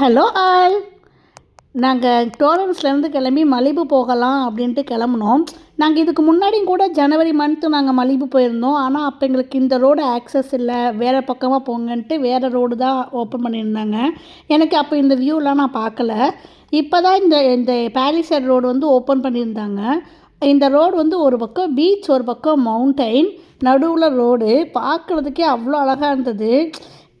Hello all. நாங்கள் டோரன்ஸ்லேருந்து கிளம்பி Malibu போகலாம் அப்படின்ட்டு கிளம்புனோம். நாங்கள் இதுக்கு முன்னாடியும் கூட ஜனவரி மந்த்து நாங்கள் மலிபு போயிருந்தோம். ஆனால் அப்போ எங்களுக்கு இந்த ரோடு ஆக்சஸ் இல்லை. வேறு பக்கமாக போங்கன்ட்டு வேறு ரோடு தான் ஓப்பன் பண்ணியிருந்தாங்க. எனக்கு அப்போ இந்த வியூலாம் நான் பார்க்கல. இப்போ தான் இந்த இந்த பேலிசர் ரோடு வந்து ஓப்பன் பண்ணியிருந்தாங்க. இந்த ரோடு வந்து ஒரு பக்கம் பீச் ஒரு பக்கம் மவுண்டைன் நடுவில் ரோடு பார்க்குறதுக்கே அவ்வளோ அழகாக இருந்தது.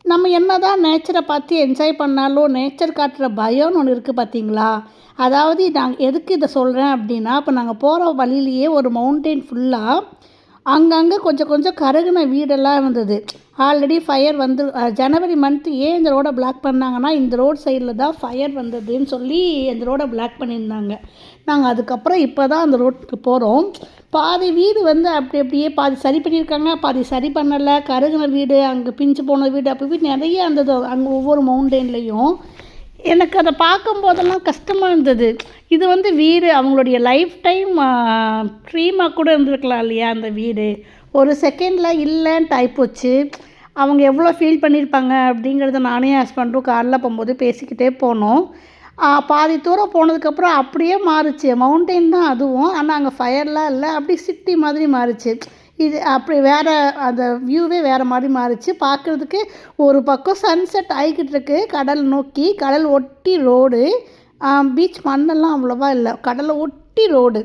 நம்ம என்ன தான் நேச்சரை பார்த்து என்ஜாய் பண்ணாலும் நேச்சர் காட்டுற பயம்னு ஒன்று இருக்குது பார்த்தீங்களா அதாவது நாங்கள் எதுக்கு இதை சொல்கிறேன் அப்படின்னா இப்போ நாங்கள் போகிற வழியிலேயே ஒரு மவுண்டெயின் ஃபுல்லாக அங்கங்கே கொஞ்சம் கொஞ்சம் கருகின வீடெல்லாம் இருந்தது. ஆல்ரெடி ஃபயர் வந்து ஜனவரி மந்த்து ஏன் இந்த ரோடை பிளாக் பண்ணாங்கன்னா இந்த ரோடு சைடில் தான் ஃபயர் வந்ததுன்னு சொல்லி இந்த ரோடை பிளாக் பண்ணியிருந்தாங்க. நாங்கள் அதுக்கப்புறம் இப்போ தான் அந்த ரோட்டுக்கு போகிறோம் பாதி வீடு வந்து அப்படி அப்படியே பாதி சரி பண்ணியிருக்காங்க பாதி சரி பண்ணலை. கருகின வீடு அங்கே பிஞ்சு போன வீடு அப்படி நிறைய இருந்தது. அங்கே ஒவ்வொரு மவுண்டெயின்லேயும் எனக்கு அதை பார்க்கும்போதெல்லாம் கஷ்டமாக இருந்தது. இது வந்து வீடு அவங்களுடைய லைஃப் டைம் ட்ரீமாக கூட இருந்திருக்கலாம் இல்லையா அந்த வீடு. ஒரு செகண்டில் இல்லைன்ட்டு ஆகிப்போச்சு அவங்க எவ்வளோ ஃபீல் பண்ணியிருப்பாங்க அப்படிங்கிறத நானே ஹஸ்பண்டும் காரில் போகும்போது பேசிக்கிட்டே போனோம். பாதி தூரம் போனதுக்கப்புறம் அப்படியே மாறுச்சு. மவுண்டெயின் தான் அதுவும். ஆனால் அங்கே ஃபயர்லாம் இல்லை. அப்படி சிட்டி மாதிரி மாறுச்சு. இது அப்படி வேறு அந்த வியூவே வேறு மாதிரி மாறிச்சு. பார்க்குறதுக்கு ஒரு பக்கம் சன்செட் ஆகிக்கிட்டு இருக்கு. கடல் நோக்கி கடல் ஒட்டி ரோடு பீச் மண்ணெல்லாம் அவ்வளோவா இல்லை. கடலை ஒட்டி ரோடு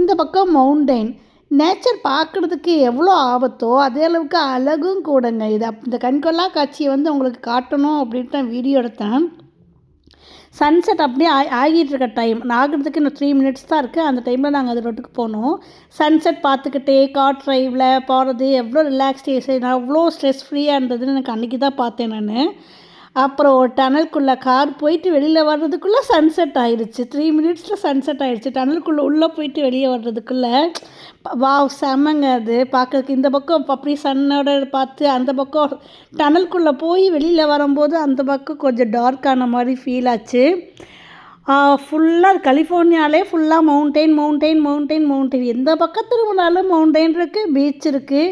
இந்த பக்கம் மவுண்டெயின் நேச்சர் பார்க்குறதுக்கு எவ்வளோ ஆபத்தோ அதே அளவுக்கு அழகும் கூடங்க. இது இந்த கண்கொள்ளா காட்சியை வந்து உங்களுக்கு காட்டணும் அப்படின்ட்டு நான் வீடியோ எடுத்தேன். சன்செட் அப்படியே ஆ ஆகிட்டு இருக்க டைம் ஆகிறதுக்கு இன்னும் த்ரீ மினிட்ஸ் தான் இருக்குது அந்த டைமில் நாங்கள் அது ரோட்டுக்கு போனோம். சன்செட் பார்த்துக்கிட்டே கார் ட்ரைவில் போகிறது எவ்வளோ ரிலாக்ஸேஷன் அவ்வளோ ஸ்ட்ரெஸ் ஃப்ரீயாக இருந்ததுன்னு எனக்கு அன்றைக்கி தான் பார்த்தேன் நான். அப்புறம் ஒரு டனல்குள்ளே கார் போயிட்டு வெளியில் வர்றதுக்குள்ளே சன்செட் ஆயிடுச்சு த்ரீ மினிட்ஸில் சன்செட் ஆயிடுச்சு டனலுக்குள்ளே உள்ளே போயிட்டு வெளியே வர்றதுக்குள்ளே வா செமங்க அது. பார்க்கறதுக்கு இந்த பக்கம் அப்படி சன்னோட பார்த்து அந்த பக்கம் டனலுக்குள்ளே போய் வெளியில் வரும்போது அந்த பக்கம் கொஞ்சம் டார்க்கான மாதிரி ஃபீல் ஆச்சு. ஃபுல்லாக கலிஃபோர்னியாலே ஃபுல்லாக மவுண்டெயின் மவுண்டெயின் மவுண்டெயின் மவுண்டெயின் எந்த பக்கம் திரும்பினாலும் மவுண்டெயின் இருக்குது பீச் இருக்குது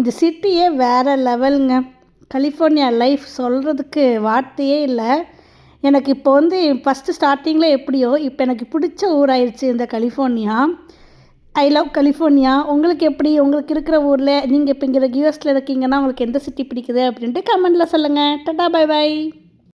இந்த சிட்டியே வேறு லெவலுங்க கலிஃபோர்னியா லைஃப் சொல்கிறதுக்கு வார்த்தையே இல்லை. எனக்கு இப்போ வந்து ஃபஸ்ட்டு ஸ்டார்டிங்கில் எப்படியோ இப்போ எனக்கு பிடிச்ச ஊராயிருச்சு இந்த கலிஃபோர்னியா. I love California. உங்களுக்கு எப்படி? உங்களுக்கு இருக்கிற ஊரில் நீங்கள் இப்போ இங்கே யூஎஸில் இருக்கீங்கன்னா உங்களுக்கு எந்த சிட்டி பிடிக்குது அப்படின்ட்டு கமெண்டில் சொல்லுங்கள் டட்டா பாய் பாய்